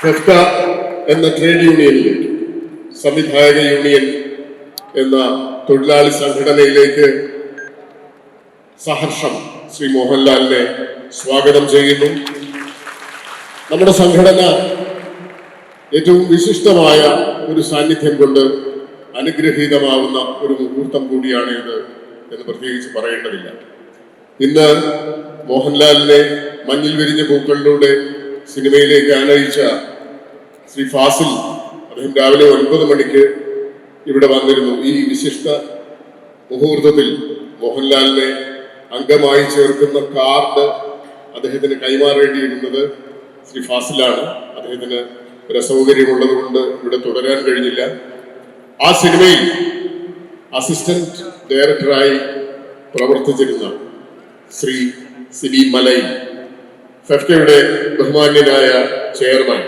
ഫെഫ്ക എന്ന trade യൂണിയനിലേക്ക് സംവിധായക union എന്ന തൊഴിലാളി സംഘടനയിലേക്ക് സഹർഷം ശ്രീ മോഹൻലാലിനെ സ്വാഗതം ചെയ്യുന്നു. നമ്മുടെ സംഘടന ഏറ്റവും വിശിഷ്ടമായ ഒരു സാന്നിധ്യം കൊണ്ട് അനുഗ്രഹീതമാവുന്ന ഒരു മുഹൂർത്തം കൂടിയാണ് ഇത് എന്ന് പ്രത്യേകിച്ച് പറയേണ്ടതില്ല. ഇന്ന് മോഹൻലാലിനെ മഞ്ഞിൽ വിരിഞ്ഞ പൂക്കളിലൂടെ സിനിമയിലേക്ക് ആനയിച്ച ശ്രീ ഫാസിൽ അദ്ദേഹം രാവിലെ ഒൻപത് മണിക്ക് ഇവിടെ വന്നിരുന്നു. ഈ വിശിഷ്ട മുഹൂർത്തത്തിൽ മോഹൻലാലിനെ അംഗമായി ചേർക്കുന്ന കാർഡ് അദ്ദേഹത്തിന് കൈമാറേണ്ടിയിരുന്നത് ശ്രീ ഫാസിലാണ്. അദ്ദേഹത്തിന് ഒരു അസൗകര്യമുള്ളത് കൊണ്ട് ഇവിടെ തുടരാൻ കഴിഞ്ഞില്ല. ആ സിനിമയിൽ അസിസ്റ്റന്റ് ഡയറക്ടറായി പ്രവർത്തിച്ചിരുന്ന ശ്രീ സിബി മലൈ ഫെഫ്റ്റയുടെ ബഹുമാന്യനായ ചെയർമാൻ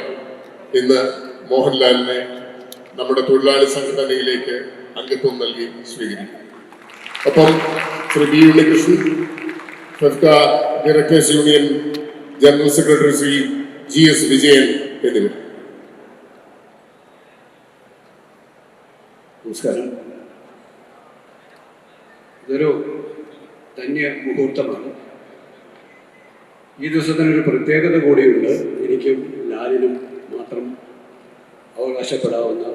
ഇന്ന് മോഹൻലാലിനെ നമ്മുടെ തൊഴിലാളി സംഘടനയിലേക്ക് അംഗത്വം നൽകി സ്വീകരിക്കും. ഒപ്പം Shri B Unnikrishnan FEFKA directors union general secretary Shri G S Vijayan എന്നിവർ നമസ്കാരം. ഇതൊരു ധന്യ മുഹൂർത്തമാണ്. ഈ ദിവസത്തിനൊരു പ്രത്യേകത കൂടിയുണ്ട്. എനിക്കും ലാലിനും മാത്രം അവകാശപ്പെടാവുന്ന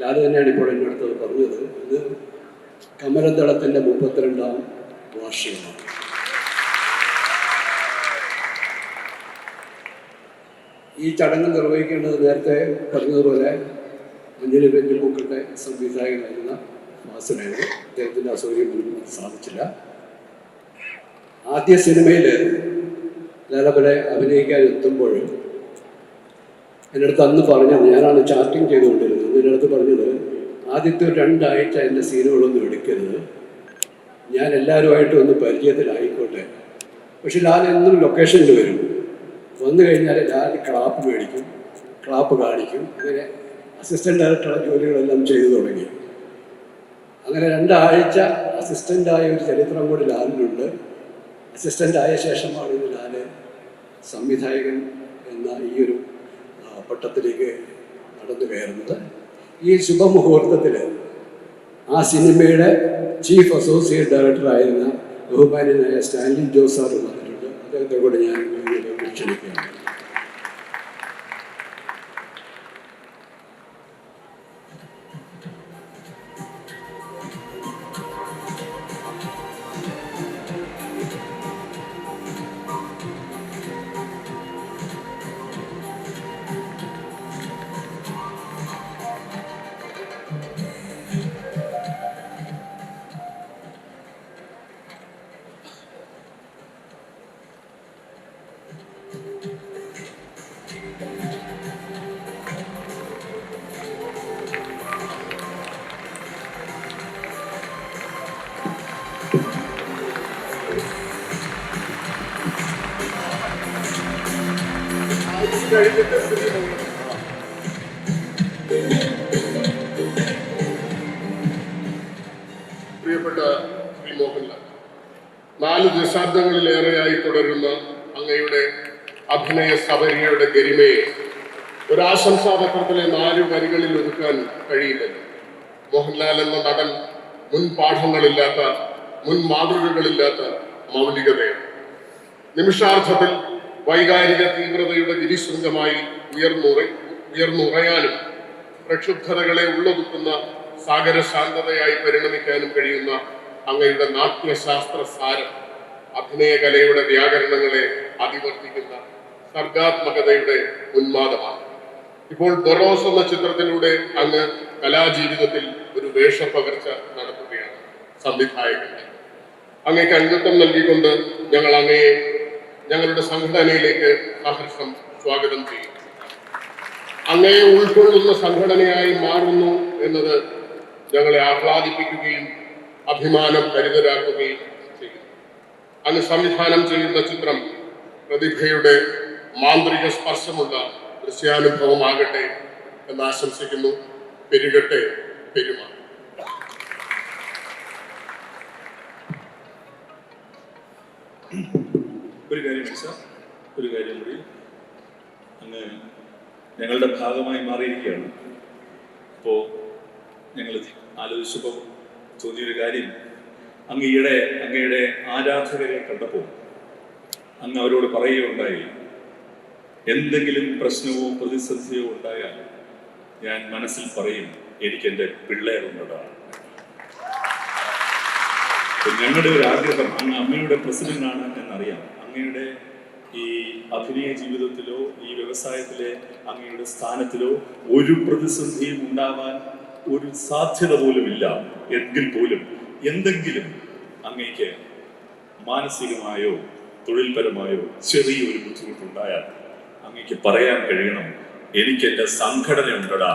ലാൽ തന്നെയാണ് ഇപ്പോൾ എന്റെ അടുത്തത് പറഞ്ഞത്. ഇത് കമലദളത്തിന്റെ മുപ്പത്തിരണ്ടാം വാർഷികമാണ്. ഈ ചടങ്ങ് നിർവഹിക്കേണ്ടത് നേരത്തെ പറഞ്ഞതുപോലെ മഞ്ഞിൽ വെഞ്ഞു പൂക്കളുടെ സംവിധായകനായിരുന്ന വാസനായിരുന്നു അദ്ദേഹത്തിന്റെ അസൗകര്യം സാധിച്ചില്ല. ആദ്യ സിനിമയിൽ ലാലപ്പനെ അഭിനയിക്കാൻ എത്തുമ്പോൾ എന്റെ അടുത്ത് അന്ന് പറഞ്ഞത് ഞാനാണ് ചാർട്ടിങ് ചെയ്തുകൊണ്ടിരുന്നത്. എന്റെ അടുത്ത് പറഞ്ഞത് ആദ്യത്തെ രണ്ടാഴ്ച എന്റെ സീനുകളൊന്നും എടുക്കരുത്. ഞാൻ എല്ലാവരുമായിട്ട് ഒന്ന് പരിചയത്തിലായിക്കോട്ടെ. പക്ഷെ ലാൽ എന്നും ലൊക്കേഷനിൽ വരും. വന്നു കഴിഞ്ഞാൽ ലാൽ ക്ലാപ്പ് മേടിക്കും ക്ലാപ്പ് കാണിക്കും. അങ്ങനെ അസിസ്റ്റന്റ് ഡയറക്ടറുടെ ജോലികളെല്ലാം ചെയ്തു തുടങ്ങി. അങ്ങനെ രണ്ടാഴ്ച അസിസ്റ്റന്റായ ഒരു ചരിത്രം കൂടി ലാലിനുണ്ട്. അസിസ്റ്റന്റായ ശേഷമാണ് സംവിധായകൻ എന്ന ഈ ഒരു പട്ടത്തിലേക്ക് നടന്നു കയറുന്നത്. ഈ ശുഭമുഹൂർത്തത്തിൽ ആ സിനിമയുടെ ചീഫ് അസോസിയേറ്റ് ഡയറക്ടറായിരുന്ന ബഹുമാനായ സ്റ്റാൻലി ജോസ് വന്നിട്ടുണ്ട്. അദ്ദേഹത്തെ കൂടെ ഞാൻ പ്രിയപ്പെട്ട മോഹൻലാൽ നാല് ദശാബ്ദങ്ങളിലേറെയായി തുടരുന്ന അങ്ങയുടെ അഭിനയ സബരിയുടെ ഗരിമയെ ഒരാശംസാ പത്രത്തിലെ നാല് വരികളിൽ ഒതുക്കാൻ കഴിയില്ല മോഹൻലാൽ എന്ന നടൻ മുൻ പാഠങ്ങളില്ലാത്ത മുൻ മാതൃകകളില്ലാത്ത മൗലികതയാണ്. നിമിഷാർത്ഥത്തിൽ വൈകാരിക തീവ്രതയുടെ ഗിരിശൃംഗമായി ഉയർന്നുറ ഉയർന്നുറയാനും പ്രക്ഷുബ്ധതകളെ ഉള്ളൊതുക്കുന്ന സാഗര ശാന്തതയായി പരിണമിക്കാനും കഴിയുന്ന അങ്ങയുടെ നാട്യശാസ്ത്ര സാരം അഭിനയകലയുടെ വ്യാകരണങ്ങളെ അതിവർത്തിക്കുന്ന സർഗാത്മകതയുടെ ഉന്മാദമാണ്. ഇപ്പോൾ ബൊറോസ് എന്ന ചിത്രത്തിലൂടെ അങ്ങ് കലാജീവിതത്തിൽ ഒരു വേഷപ്പകർച്ച നടത്തുകയാണ് സംവിധായകൻ. അങ്ങേക്ക് അംഗത്വം നൽകിക്കൊണ്ട് ഞങ്ങൾ അങ്ങയെ ഞങ്ങളുടെ സംഘടനയിലേക്ക് സഹർഷം സ്വാഗതം ചെയ്യും. അങ്ങയെ ഉൾക്കൊള്ളുന്ന സംഘടനയായി മാറുന്നു എന്നത് ഞങ്ങളെ ആഹ്ലാദിപ്പിക്കുകയും അഭിമാനം കരുതരാക്കുകയും ചെയ്യും അങ്ങ് സംവിധാനം ചെയ്യുന്ന ചിത്രം പ്രതിഭയുടെ മാന്ത്രിക സ്പർശമുള്ള ദൃശ്യാനുഭവമാകട്ടെ എന്ന് ആശംസിക്കുന്നു. പെരുകട്ടെ പെരുമ ഒരു കാര്യം മിക്സ ഒരു കാര്യം കൂടി. അങ്ങ് ഞങ്ങളുടെ ഭാഗമായി മാറിയിരിക്കുകയാണ്. അപ്പോൾ ഞങ്ങൾ ആലോചിച്ചപ്പോൾ തോന്നിയൊരു കാര്യം. അങ്ങ് ഈയിടെ അങ്ങയുടെ ആരാധകരെ കണ്ടപ്പോൾ അങ്ങ് അവരോട് പറയുകയുണ്ടായി. എന്തെങ്കിലും പ്രശ്നമോ പ്രതിസന്ധിയോ ഉണ്ടായാൽ ഞാൻ മനസ്സിൽ പറയും എനിക്ക് എന്റെ പിള്ളേരുള്ളതാണ് അപ്പൊ ഞങ്ങളുടെ ഒരു ആഗ്രഹം അങ്ങ് അമ്മയുടെ പ്രസിഡന്റ് ആണ് എന്നറിയാം. അങ്ങയുടെ ഈ അഭിനയ ജീവിതത്തിലോ ഈ വ്യവസായത്തിലെ അങ്ങയുടെ സ്ഥാനത്തിലോ ഒരു പ്രതിസന്ധിയും ഉണ്ടാവാൻ ഒരു സാധ്യത പോലും ഇല്ല എങ്കിൽ പോലും എന്തെങ്കിലും അങ്ങേക്ക് മാനസികമായോ തൊഴിൽപരമായോ ചെറിയൊരു ബുദ്ധിമുട്ടുണ്ടായാൽ അങ്ങേക്ക് പറയാൻ കഴിയണം എനിക്ക് എന്റെ സംഘടന ഉണ്ടടാ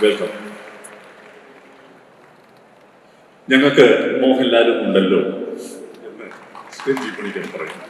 വെൽക്കം. ഞങ്ങൾക്ക് മോഹൻലാലും ഉണ്ടല്ലോ എന്ന് രഞ്ജി പണിക്കർ പറയുന്നു